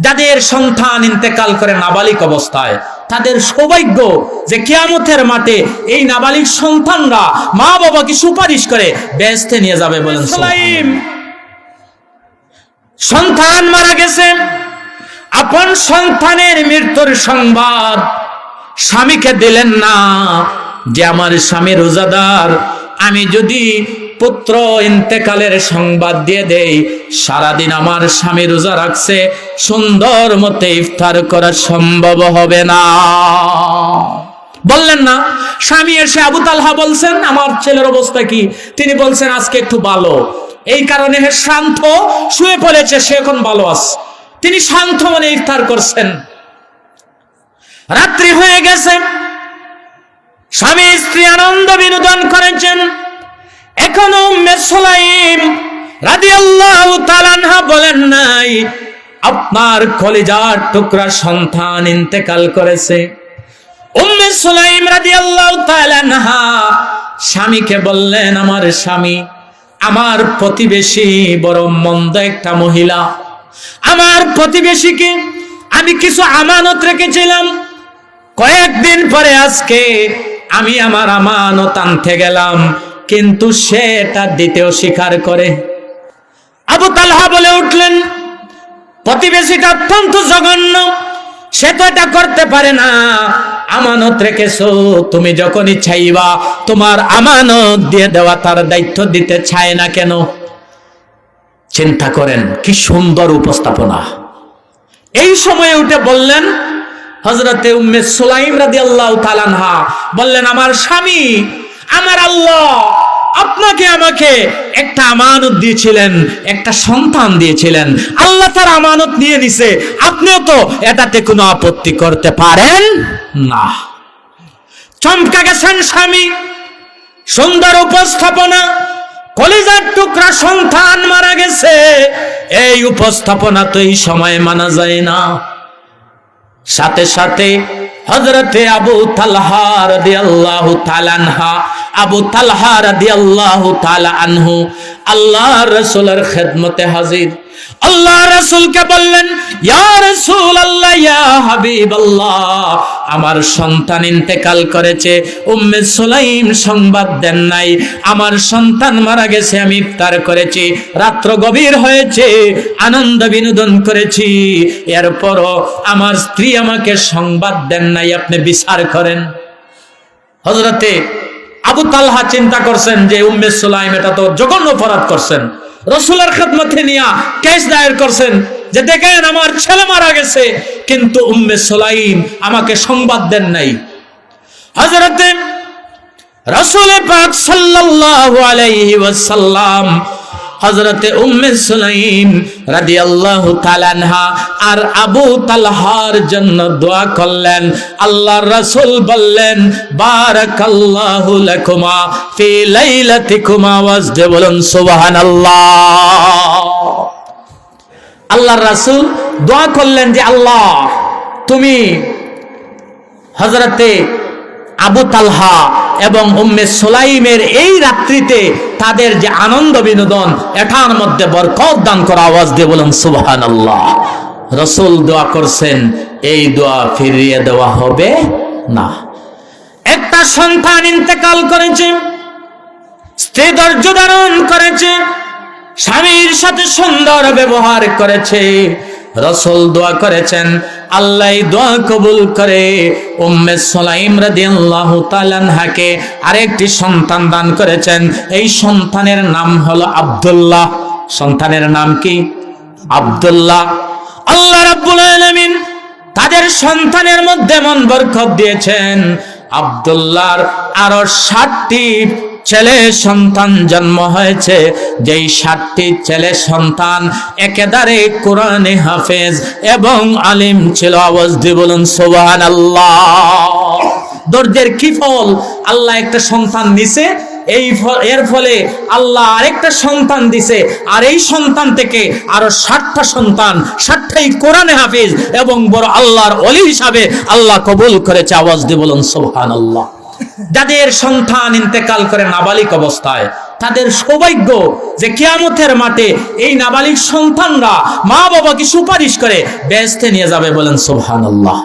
যাদের সন্তান ইন্তেকাল করে নাবালিক অবস্থায় তাদের সৌভাগ্য যে কিয়ামতের মাঠে এই নাবালিক সন্তানরা মা বাবাকে সুপারিশ করে ব্যস্তে নিয়ে যাবে বলেন সন্তান মারা গেছে। আপন সন্তানের মৃত্যুর সংবাদ স্বামীকে দিলেন না যে আমার স্বামী রোজাদার আমি যদি পুত্র ইন্তেকালের সংবাদ দিয়ে দেই। সারাদিন আমার স্বামী রোজা রাখছে, সুন্দর মতে ইফতার করা সম্ভব হবে না। বললেন না, স্বামী এসে আবু তালহা বলছেন, আমার ছেলের অবস্থা কি? তিনি বলছেন, আজকে একটু ভালো। এই কারণে হে শান্ত, শুয়ে পড়েছে, সে এখন ভালো আছে। তিনি শান্ত মনে ইফতার করছেন। রাত্রি হয়ে গেছে। স্বামী স্ত্রী আনন্দ বিনোদন করেছেন। এখনও মেসলাইম রাদিয়াল্লাহু তাআলা বলেন নাই, আপনার কলিজার টুকরা সন্তান ইন্তেকাল করেছে। উম্মে সুলাইম রাদিয়াল্লাহু তাআলা স্বামীকে বললেন, আমার স্বামী, আমার প্রতিবেশী বড় মন্দ একটা মহিলা। আমার প্রতিবেশীকে আমি কিছু আমানত রেখেছিলাম। কয়েকদিন পরে আজকে আমি আমার আমানত আনতে গেলাম। কিন্তু সে এটা দিতেও স্বীকার করে। আবু তালহা বলে উঠলেন, প্রতিবেশীটা অত্যন্ত জঘন্য, সে তো এটা করতে পারে না। আমানত রেখেছো, তুমি যখনই চাইবা তোমার আমানত দিয়ে দেওয়া তার দায়িত্ব দিতে চায় না কেন? চিন্তা করেন, কি সুন্দর উপস্থাপনা। এই সময়ে উঠে বললেন হজরতে উম্মে সুলাইম রাদি আল্লাহ তালানহা বললেন, আমার স্বামী, আমার আল্লাহ আপনাকে, আমাকে একটা আমানত দিয়েছিলেন, একটা সন্তান দিয়েছিলেন। আল্লাহ তার আমানত নিয়ে নিছে। আপনিও তো এটাতে কোনো আপত্তি করতে পারেন না। চমকা গেছেন স্বামী। সুন্দর উপস্থাপনা। কলিজার টুকরা সন্তান মারা গেছে। এই উপস্থাপনা তো এই সময়ে মানা যায় না। সাথে সাথে হজরতে আবু তালহার রাদিয়াল্লাহু তালানহা আবু তালহার রাদিয়াল্লাহু তালা আনহু আল্লাহ রসুলের খেদমতে হাজির। আল্লাহ রসুলকে বললেন, ইয়া রাসূলুল্লাহ, ইয়া হাবিবাল্লাহ আমার সন্তান ইন্তেকাল করেছে। উম্মে সুলাইম সংবাদ দেন নাই। আমার সন্তান মারা গেছে, আমি ইফতার করেছি। রাত্র গভীর হয়েছে, আনন্দ বিনোদন করেছি। এরপরও আমার স্ত্রী আমাকে সংবাদ দেন নাই, আপনি বিচার করেন। হজরতে আবু তালহা চিন্তা করছেন যে, উম্মে সুলাইম এটা তো জঘন্য অপরাধ করছেন। রসুলের খেদমতে নিয়া কেস দায়ের করছেন যে, দেখেন আমার ছেলে মারা গেছে কিন্তু উম্মে সোলাইম আমাকে সংবাদ দেন নাই। হজরতে রসুল পাক সাল্লাল্লাহু আলাইহি ওয়াসাল্লাম হজরতে উম্মে সুলাইম রাদিয়াল্লাহু তাআলা আনহা আর আবু তালহার জন্য দোয়া করলেন। আল্লাহর রাসূল বললেন, বারাকাল্লাহু লাকুমা ফি লাইলাতিকুমা ওয়াজদে। বলুন, সুবহানাল্লাহ। আল্লাহর রাসূল দোয়া করলেন যে আল্লাহ, তুমি হজরতে আবু তালহা এবং উম্মে সোলাইমের এই রাত্রিতে তাদের যে আনন্দ বিনোদন, এটার মধ্যে বরকত দান করা আওয়াজ দিয়ে বলেন সুবহান আল্লাহ রসুল দোয়া করছেন, এই দোয়া ফিরিয়ে দেওয়া হবে না। একটা সন্তান ইন্তেকাল করেছে, স্ত্রী ধৈর্য ধারণ করেছে, স্বামীর সাথে সুন্দর ব্যবহার করেছে রসুল দোয়া করেছেন, আল্লাহ দোয়া কবুল করে উম্মে সুলাইম রাদিয়াল্লাহু তাআলা আনহাকে আরেকটি সন্তান দান করেছেন। এই সন্তানের নাম হলো আব্দুল্লাহ। সন্তানের নাম কি? আব্দুল্লাহ। আল্লাহ রাব্বুল আলামিন তাদের সন্তানের মধ্যে মন বরকত দিয়েছেন। আব্দুল্লাহর আরও ষাটটি ছেলে সন্তান জন্ম হয়েছে, যেই ষাটটি ছেলে সন্তান একেবারে কোরআনে হাফেজ এবং আলিম ছিল আওয়াজ দিয়ে বলুন সোবান আল্লাহ দর্জের কি ফল? আল্লাহ একটা সন্তান নিছে এই এর ফলে আল্লাহ আরেকটা সন্তান দিছে, আর এই সন্তান থেকে আরও ষাটটা সন্তান ষাটটাই কোরআনে হাফিজ এবং বড় আল্লাহর অলি হিসাবে আল্লাহ কবুল করেছে আওয়াজ দিয়ে বলুন সোহান আল্লাহ যাদের সন্তান ইন্তেকাল করে নাবালিক অবস্থায়, তাদের সৌভাগ্য যে কেয়ামতের মাঠে এই নাবালিক সন্তানরা মা বাবাকে সুপারিশ করে বেহেস্তে নিয়ে যাবে বলেন সুবহানাল্লাহ।